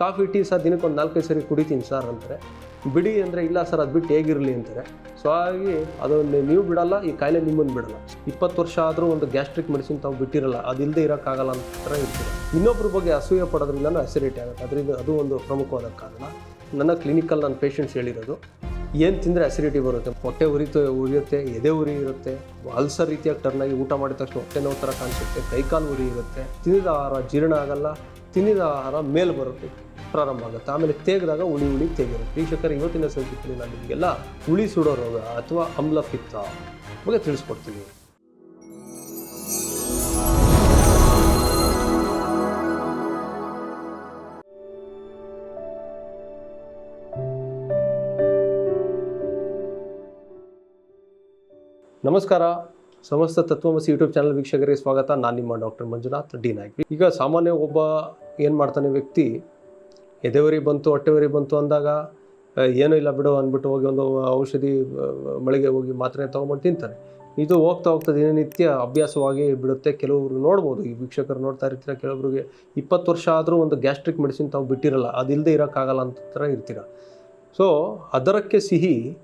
Coffee, tea sir ದಿನಕ್ಕೊಂದು ನಾಲ್ಕೈದು ಸರಿ ಕುಡಿತೀನಿ ಸರ್ ಅಂತಾರೆ. ಬಿಡಿ ಅಂದರೆ ಇಲ್ಲ ಸರ್ ಅದು ಬಿಟ್ಟು ಹೇಗಿರಲಿ ಅಂತಾರೆ. ಸೊ ಹಾಗಾಗಿ ಅದನ್ನು ನೀವು ಬಿಡಲ್ಲ, ಈ ಕಾಯಿಲೆ ನಿಮ್ಮನ್ನು ಬಿಡಲ್ಲ. ಇಪ್ಪತ್ತು ವರ್ಷ ಆದರೂ ಒಂದು ಗ್ಯಾಸ್ಟ್ರಿಕ್ ಮೆಡಿಸಿನ್ ತಾವು ಬಿಟ್ಟಿರಲ್ಲ ಅದಿಲ್ಲದೆ ಇರೋಕ್ಕಾಗಲ್ಲ ಅಂತ ಥರ ಇರ್ತೀರ ಇನ್ನೊಬ್ಬರ ಬಗ್ಗೆ ಅಸೂಯೆ ಪಡೋದ್ರಿಂದ ಅಸಿಡಿಟಿ ಆಗುತ್ತೆ. ಅದರಿಂದ ಅದು ಒಂದು ಪ್ರಮುಖವಾದ ಕಾರಣ. ನನ್ನ ಕ್ಲಿನಿಕಲ್ಲಿ ನನ್ನ ಪೇಷಂಟ್ಸ್ ಹೇಳಿರೋದು, ಏನು ತಿಂದರೆ ಅಸಿಡಿಟಿ ಬರುತ್ತೆ? ಹೊಟ್ಟೆ ಉರಿತು, ಉರಿಯುತ್ತೆ, ಎದೆ ಉರಿ ಇರುತ್ತೆ, ಅಲ್ಸರ್ ರೀತಿಯಾಗಿ ಟರ್ನ್ ಆಗಿ ಊಟ ಮಾಡಿದ ತಕ್ಷಣ ಹೊಟ್ಟೆ ನೋವು ಥರ ಕಾಣಿಸುತ್ತೆ ಕೈಕಾಲು ಉರಿ ಇರುತ್ತೆ. ತಿಂದಿದ ಆಹಾರ ಜೀರ್ಣ ಆಗಲ್ಲ ತಿಂದಿದ ಆಹಾರ ಮೇಲೆ ಬರುತ್ತೆ, ಪ್ರಾರಂಭ ಆಗುತ್ತೆ. ಆಮೇಲೆ ತೇಗದಾಗ ಉಳಿ ಉಳಿ ತೆಗಿರುತ್ತೆ. ವೀಕ್ಷಕರು, ಇವತ್ತಿನ ಸಂಚಿಕೆಯಲ್ಲಿ ನಾನು ನಿಮಗೆಲ್ಲ ಉಳಿ ಸುಡೋ ರೋಗ ಅಥವಾ ಅಮ್ಲಪಿತ್ತ ಬಗ್ಗೆ ತಿಳಿಸ್ಕೊಡ್ತೀನಿ. ನಮಸ್ಕಾರ. ಸಮಸ್ತ ತತ್ವಮಸಿ ಯೂಟ್ಯೂಬ್ ಚಾನಲ್ ವೀಕ್ಷಕರಿಗೆ ಸ್ವಾಗತ. ನಾನು ನಿಮ್ಮ ಡಾಕ್ಟರ್ ಮಂಜುನಾಥ್, ಡಿ ನಾಯ್ಕ್. ಈಗ ಸಾಮಾನ್ಯ ಒಬ್ಬ ಏನು ಮಾಡ್ತಾನೆ ವ್ಯಕ್ತಿ? ಎದೆವರಿ ಬಂತು, ಹೊಟ್ಟೆವರಿ ಬಂತು ಅಂದಾಗ ಏನೂ ಇಲ್ಲ ಬಿಡು ಅಂದ್ಬಿಟ್ಟು ಹೋಗಿ ಒಂದು ಔಷಧಿ ಮಳಿಗೆ ಹೋಗಿ ಮಾತ್ರೆ ತೊಗೊಂಬಂದು ತಿಂತಾನೆ. ಇದು ಹೋಗ್ತಾ ಹೋಗ್ತಾ ದಿನನಿತ್ಯ ಅಭ್ಯಾಸವಾಗಿ ಬಿಡುತ್ತೆ. ಕೆಲವರು ನೋಡ್ಬೋದು, ಈ ವೀಕ್ಷಕರು ನೋಡ್ತಾ ಇರ್ತೀರ ಕೆಲವೊಬ್ರಿಗೆ ಇಪ್ಪತ್ತು ವರ್ಷ ಆದರೂ ಒಂದು ಗ್ಯಾಸ್ಟ್ರಿಕ್ ಮೆಡಿಸಿನ್ ತಾವು ಬಿಟ್ಟಿರಲ್ಲ ಅದಿಲ್ಲದೆ ಇರೋಕ್ಕಾಗಲ್ಲ ಅಂತ ಥರ ಇರ್ತೀರ. ಸೊ, ಅದರಕ್ಕೆ ಸಿಹಿ,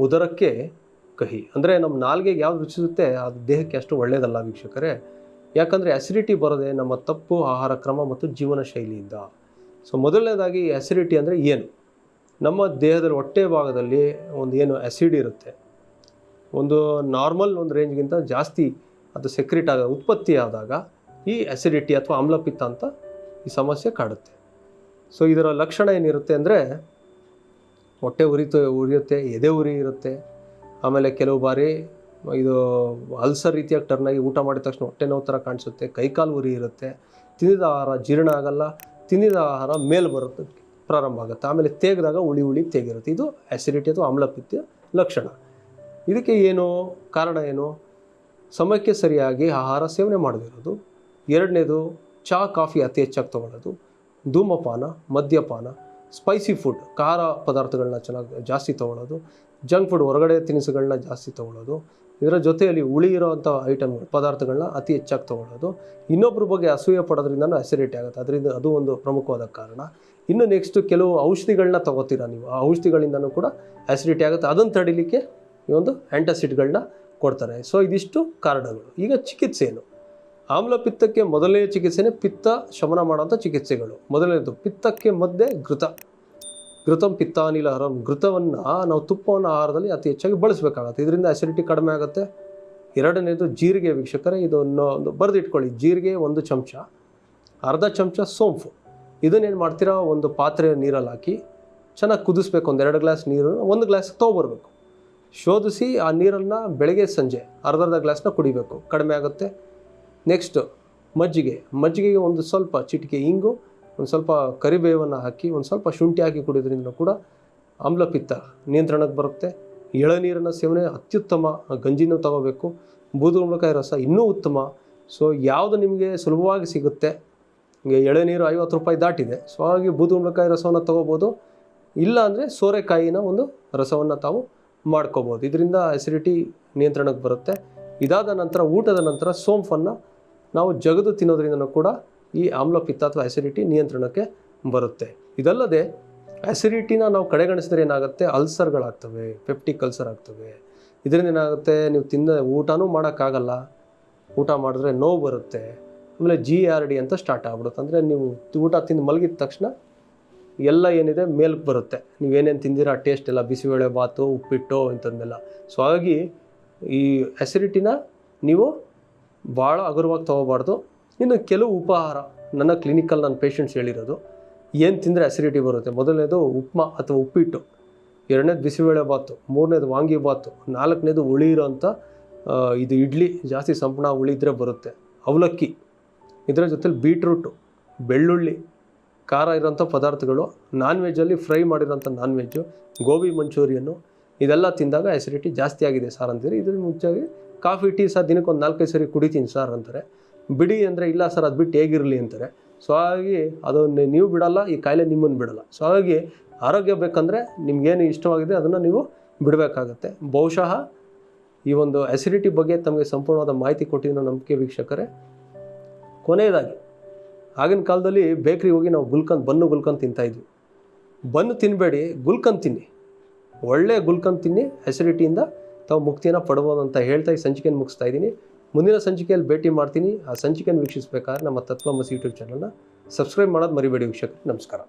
ಉದರಕ್ಕೆ ಕಹಿ. ಅಂದರೆ ನಮ್ಮ ನಾಲ್ಗೆಗೆ ಯಾವ್ದು ರುಚಿಸುತ್ತೆ, ಅದು ದೇಹಕ್ಕೆ ಅಷ್ಟು ಒಳ್ಳೆಯದಲ್ಲ ವೀಕ್ಷಕರೇ. ಯಾಕಂದರೆ ಅಸಿಡಿಟಿ ಬರೋದೇ ನಮ್ಮ ತಪ್ಪು ಆಹಾರ ಕ್ರಮ ಮತ್ತು ಜೀವನ ಶೈಲಿಯಿಂದ. ಸೊ ಮೊದಲನೇದಾಗಿ ಅಸಿಡಿಟಿ ಅಂದರೆ ಏನು? ನಮ್ಮ ದೇಹದಲ್ಲಿ ಹೊಟ್ಟೆ ಭಾಗದಲ್ಲಿ ಒಂದು ಏನು ಆ್ಯಸಿಡ್ ಇರುತ್ತೆ. ಒಂದು ನಾರ್ಮಲ್ ಒಂದು ರೇಂಜ್ಗಿಂತ ಜಾಸ್ತಿ ಅದು ಸೆಕ್ರೆಟ್ ಆಗ, ಉತ್ಪತ್ತಿ ಆದಾಗ ಈ ಅಸಿಡಿಟಿ ಅಥವಾ ಆಮ್ಲಪಿತ್ತ ಅಂತ ಈ ಸಮಸ್ಯೆ ಕಾಡುತ್ತೆ. ಸೊ ಇದರ ಲಕ್ಷಣ ಏನಿರುತ್ತೆ ಅಂದರೆ ಹೊಟ್ಟೆ ಉರಿತು, ಉರಿಯುತ್ತೆ, ಎದೆ ಉರಿ ಇರುತ್ತೆ. ಆಮೇಲೆ ಕೆಲವು ಬಾರಿ ಇದು ಅಲ್ಸರ್ ರೀತಿಯಾಗಿ ಟರ್ನ್ ಆಗಿ ಊಟ ಮಾಡಿದ ತಕ್ಷಣ ಹೊಟ್ಟೆ ನೋವು ಥರ ಕಾಣಿಸುತ್ತೆ, ಕೈಕಾಲು ಉರಿ ಇರುತ್ತೆ ತಿಂದಿದ ಆಹಾರ ಜೀರ್ಣ ಆಗಲ್ಲ ತಿಂದಿದ ಆಹಾರ ಮೇಲೆ ಬರುತ್ತೆ, ಪ್ರಾರಂಭ ಆಗುತ್ತೆ. ಆಮೇಲೆ ತೇಗದಾಗ ಉಳಿ ಉಳಿ ತೇಗಿರುತ್ತೆ. ಇದು ಆ್ಯಸಿಡಿಟಿ ಅಥವಾ ಆಮ್ಲಪಿತ್ಯ ಲಕ್ಷಣ. ಇದಕ್ಕೆ ಏನು ಕಾರಣ ಏನು? ಸಮಯಕ್ಕೆ ಸರಿಯಾಗಿ ಆಹಾರ ಸೇವನೆ ಮಾಡದಿರೋದು. ಎರಡನೇದು, ಚಹಾ, ಕಾಫಿ ಅತಿ ಹೆಚ್ಚಾಗಿ ತೊಗೊಳ್ಳೋದು. ಧೂಮಪಾನ, ಮದ್ಯಪಾನ ಸ್ಪೈಸಿ ಫುಡ್ ಖಾರ ಪದಾರ್ಥಗಳನ್ನ ಚೆನ್ನಾಗಿ ಜಾಸ್ತಿ ತೊಗೊಳ್ಳೋದು. ಜಂಕ್ ಫುಡ್ ಹೊರಗಡೆ ತಿನಿಸುಗಳನ್ನ ಜಾಸ್ತಿ ತೊಗೊಳ್ಳೋದು. ಇದರ ಜೊತೆಯಲ್ಲಿ ಉಳಿ ಇರೋವಂಥ ಐಟಮ್ಗಳು ಪದಾರ್ಥಗಳನ್ನ ಅತಿ ಹೆಚ್ಚಾಗಿ ತೊಗೊಳ್ಳೋದು. ಇನ್ನೊಬ್ಬರ ಬಗ್ಗೆ ಅಸೂಯೆ ಪಡೋದ್ರಿಂದನೂ ಅಸಿಡಿಟಿ ಆಗುತ್ತೆ. ಅದರಿಂದ ಅದು ಒಂದು ಪ್ರಮುಖವಾದ ಕಾರಣ. ಇನ್ನು ನೆಕ್ಸ್ಟ್ ಕೆಲವು ಔಷಧಿಗಳನ್ನ ತೊಗೋತೀರಾ ನೀವು? ಆ ಔಷಧಿಗಳಿಂದನೂ ಕೂಡ ಆ್ಯಸಿಡಿಟಿ ಆಗುತ್ತೆ. ಅದನ್ನು ತಡಿಲಿಕ್ಕೆ ಈ ಒಂದು ಆ್ಯಂಟಾಸಿಡ್ಗಳನ್ನ ಕೊಡ್ತಾರೆ. ಸೊ ಇದಿಷ್ಟು ಕಾರಣಗಳು. ಈಗ ಚಿಕಿತ್ಸೆ ಏನು ಆಮ್ಲಪಿತ್ತಕ್ಕೆ ಮೊದಲನೇ ಚಿಕಿತ್ಸೆನೇ ಪಿತ್ತ ಶಮನ ಮಾಡೋಂಥ ಚಿಕಿತ್ಸೆಗಳು. ಮೊದಲನೇದು, ಪಿತ್ತಕ್ಕೆ ಮದ್ದೆ ಘೃತ. ಘೃತಂ ಪಿತ್ತಾನಿಲಹರಂ ಘೃತವನ್ನು ನಾವು ತುಪ್ಪವನ್ನು ಆಹಾರದಲ್ಲಿ ಅತಿ ಹೆಚ್ಚಾಗಿ ಬಳಸಬೇಕಾಗತ್ತೆ. ಇದರಿಂದ ಅಸಿಡಿಟಿ ಕಡಿಮೆ ಆಗುತ್ತೆ. ಎರಡನೇದು ಜೀರಿಗೆ ವೀಕ್ಷಕರೇ ಇದನ್ನು ಒಂದು ಬರೆದಿಟ್ಕೊಳ್ಳಿ. ಜೀರಿಗೆ ಒಂದು ಚಮಚ, ಅರ್ಧ ಚಮಚ ಸೋಂಪು. ಇದನ್ನೇನು ಮಾಡ್ತೀರಾ? ಒಂದು ಪಾತ್ರೆ ನೀರಲ್ಲಿ ಹಾಕಿ ಚೆನ್ನಾಗಿ ಕುದಿಸ್ಬೇಕು. ಒಂದು ಎರಡು ಗ್ಲಾಸ್ ನೀರು, ಒಂದು ಗ್ಲಾಸ್ ತೊಗೊಬರ್ಬೇಕು ಶೋಧಿಸಿ ಆ ನೀರನ್ನು ಬೆಳಗ್ಗೆ ಸಂಜೆ ಅರ್ಧ ಅರ್ಧ ಗ್ಲಾಸ್ನ ಕುಡಿಬೇಕು. ಕಡಿಮೆ ಆಗುತ್ತೆ. ನೆಕ್ಸ್ಟು ಮಜ್ಜಿಗೆ. ಮಜ್ಜಿಗೆಗೆ ಒಂದು ಸ್ವಲ್ಪ ಚಿಟಿಕೆ, ಇಂಗು ಒಂದು ಸ್ವಲ್ಪ ಕರಿಬೇವನ್ನು ಹಾಕಿ, ಒಂದು ಸ್ವಲ್ಪ ಶುಂಠಿ ಹಾಕಿ ಕುಡಿಯೋದ್ರಿಂದ ಕೂಡ ಆಮ್ಲಪಿತ್ತ ನಿಯಂತ್ರಣಕ್ಕೆ ಬರುತ್ತೆ. ಎಳನೀರನ್ನು ಸೇವನೆ ಅತ್ಯುತ್ತಮ, ಗಂಜಿನೂ ತಗೋಬೇಕು. ಬೂದುಗುಂಬಳಕಾಯಿ ರಸ ಇನ್ನೂ ಉತ್ತಮ. ಸೊ ಯಾವುದು ನಿಮಗೆ ಸುಲಭವಾಗಿ ಸಿಗುತ್ತೆ ಈಗ ಎಳೆನೀರು ಐವತ್ತು ರೂಪಾಯಿ ದಾಟಿದೆ ಸೊ ಹಾಗಾಗಿ ಬೂದುಗುಂಬಳಕಾಯಿ ರಸವನ್ನು ತಗೋಬೋದು. ಇಲ್ಲ ಅಂದರೆ ಸೋರೆಕಾಯಿನ ಒಂದು ರಸವನ್ನು ತಾವು ಮಾಡ್ಕೋಬೋದು. ಇದರಿಂದ ಅಸಿಡಿಟಿ ನಿಯಂತ್ರಣಕ್ಕೆ ಬರುತ್ತೆ. ಇದಾದ ನಂತರ, ಊಟದ ನಂತರ ಸೋಂಫನ್ನು ನಾವು ಜಗದು ತಿನ್ನೋದ್ರಿಂದನೂ ಕೂಡ ಈ ಆಮ್ಲ ಪಿತ್ತ ಅಥವಾ ಆ್ಯಸಿಡಿಟಿ ನಿಯಂತ್ರಣಕ್ಕೆ ಬರುತ್ತೆ. ಇದಲ್ಲದೆ ಆ್ಯಸಿಡಿಟಿನ ನಾವು ಕಡೆಗಣಿಸಿದ್ರೆ ಏನಾಗುತ್ತೆ? ಅಲ್ಸರ್ಗಳಾಗ್ತವೆ ಪೆಪ್ಟಿಕ್ ಅಲ್ಸರ್ ಆಗ್ತವೆ. ಇದರಿಂದ ಏನಾಗುತ್ತೆ? ನೀವು ತಿಂದ ಊಟನೂ ಮಾಡೋಕ್ಕಾಗಲ್ಲ. ಊಟ ಮಾಡಿದ್ರೆ ನೋವು ಬರುತ್ತೆ. ಆಮೇಲೆ ಜಿ ಆರ್ ಡಿ ಅಂತ ಸ್ಟಾರ್ಟ್ ಆಗ್ಬಿಡುತ್ತೆ. ಅಂದರೆ ನೀವು ಊಟ ತಿಂದು ಮಲಗಿದ ತಕ್ಷಣ ಎಲ್ಲ ಏನಿದೆ? ಮೇಲ್ಗೆ ಬರುತ್ತೆ. ನೀವೇನೇನು ಆ ಟೇಸ್ಟ್ ಎಲ್ಲ ಬಿಸಿಬೇಳೆ, ಬಾತು, ಉಪ್ಪಿಟ್ಟು ಇಂಥದ್ದನ್ನೆಲ್ಲ. ಸೊ ಹಾಗಾಗಿ ಈ ಅಸಿಡಿಟಿನ ನೀವು ಭಾಳ ಹಗುರವಾಗಿ ತೊಗೋಬಾರ್ದು. ಇನ್ನು ಕೆಲವು ಉಪಹಾರ. ನನ್ನ ಕ್ಲಿನಿಕಲ್ಲಿ ನನ್ನ ಪೇಷಂಟ್ಸ್ ಹೇಳಿರೋದು, ಏನು ತಿಂದರೆ ಅಸಿಡಿಟಿ ಬರುತ್ತೆ? ಮೊದಲನೇದು ಉಪ್ಮಾ ಅಥವಾ ಉಪ್ಪಿಟ್ಟು. ಎರಡನೇದು ಬಿಸಿಬೇಳೆ ಬಾತು, ಮೂರನೇದು ವಾಂಗಿ ಬಾತು, ನಾಲ್ಕನೇದು ಹುಳಿ ಇರೋಂಥ ಇದು ಇಡ್ಲಿ ಜಾಸ್ತಿ ಸಂಪಣ ಉಳಿದ್ರೆ ಬರುತ್ತೆ. ಅವಲಕ್ಕಿ. ಇದರ ಜೊತೆಲಿ ಬೀಟ್ರೂಟು ಬೆಳ್ಳುಳ್ಳಿ, ಖಾರ ಇರೋಂಥ ಪದಾರ್ಥಗಳು ನಾನ್ ವೆಜ್ಜಲ್ಲಿ ಫ್ರೈ ಮಾಡಿರೋಂಥ ನಾನ್ ವೆಜ್ಜು ಗೋಬಿ ಮಂಚೂರಿಯನ್ನು, ಇದೆಲ್ಲ ತಿಂದಾಗ ಅಸಿಡಿಟಿ ಜಾಸ್ತಿ ಆಗಿದೆ ಸರ್ ಅಂತೀರಿ. ಇದ್ರ ಮುಂಚಾಗಿ ಕಾಫಿ, ಟೀ ಸಹ ದಿನಕ್ಕೆ ಒಂದು ನಾಲ್ಕೈದು ಸರಿ ಕುಡಿತೀನಿ ಸರ್ ಅಂತಾರೆ. ಬಿಡಿ ಅಂದರೆ ಇಲ್ಲ ಸರ್, ಅದು ಬಿಟ್ಟು ಹೇಗಿರಲಿ ಅಂತಾರೆ. ಸೊ ಹಾಗಾಗಿ ಅದನ್ನು ನೀವು ಬಿಡಲ್ಲ, ಈ ಕಾಯಿಲೆ ನಿಮ್ಮನ್ನು ಬಿಡಲ್ಲ. ಸೊ ಹಾಗಾಗಿ ಆರೋಗ್ಯ ಬೇಕಂದರೆ ನಿಮಗೇನು ಇಷ್ಟವಾಗಿದೆ ಅದನ್ನು ನೀವು ಬಿಡಬೇಕಾಗತ್ತೆ. ಬಹುಶಃ ಈ ಒಂದು ಅಸಿಡಿಟಿ ಬಗ್ಗೆ ತಮಗೆ ಸಂಪೂರ್ಣವಾದ ಮಾಹಿತಿ ಕೊಟ್ಟಿರೋ ನಂಬಿಕೆ ವೀಕ್ಷಕರೇ, ಕೊನೆಯದಾಗಿ, ಆಗಿನ ಕಾಲದಲ್ಲಿ ಬೇಕ್ರಿಗೆ ಹೋಗಿ ನಾವು ಗುಲ್ಕನ್ ಬನ್ನು ಗುಲ್ಕನ್ ತಿಂತಾಯಿದ್ವಿ ಬನ್ನು ತಿನ್ನಬೇಡಿ ಗುಲ್ಕನ್ ತಿನ್ನಿ. ಒಳ್ಳೆಯ ಗುಲ್ಕನ್ ತಿನ್ನಿ ಅಸಿಡಿಟಿಯಿಂದ ತಾವು ಮುಕ್ತಿಯನ್ನು ಪಡ್ಬೋದು ಅಂತ ಹೇಳ್ತಾ ಈ ಸಂಚಿಕೆಯನ್ನು ಮುಗಿಸ್ತಾ ಇದ್ದೀನಿ. ಮುಂದಿನ ಸಂಚಿಕೆಯಲ್ಲಿ ಭೇಟಿ ಮಾಡ್ತೀನಿ. ಆ ಸಂಚಿಕೆಯನ್ನು ವೀಕ್ಷಿಸಬೇಕಾದ್ರೆ ನಮ್ಮ ತತ್ವಮಸಿ ಯೂಟ್ಯೂಬ್ ಚಾನಲ್ನ ಸಬ್ಸ್ಕ್ರೈಬ್ ಮಾಡೋದು ಮರಿಬೇಡಿ ವೀಕ್ಷಕರು. ನಮಸ್ಕಾರ.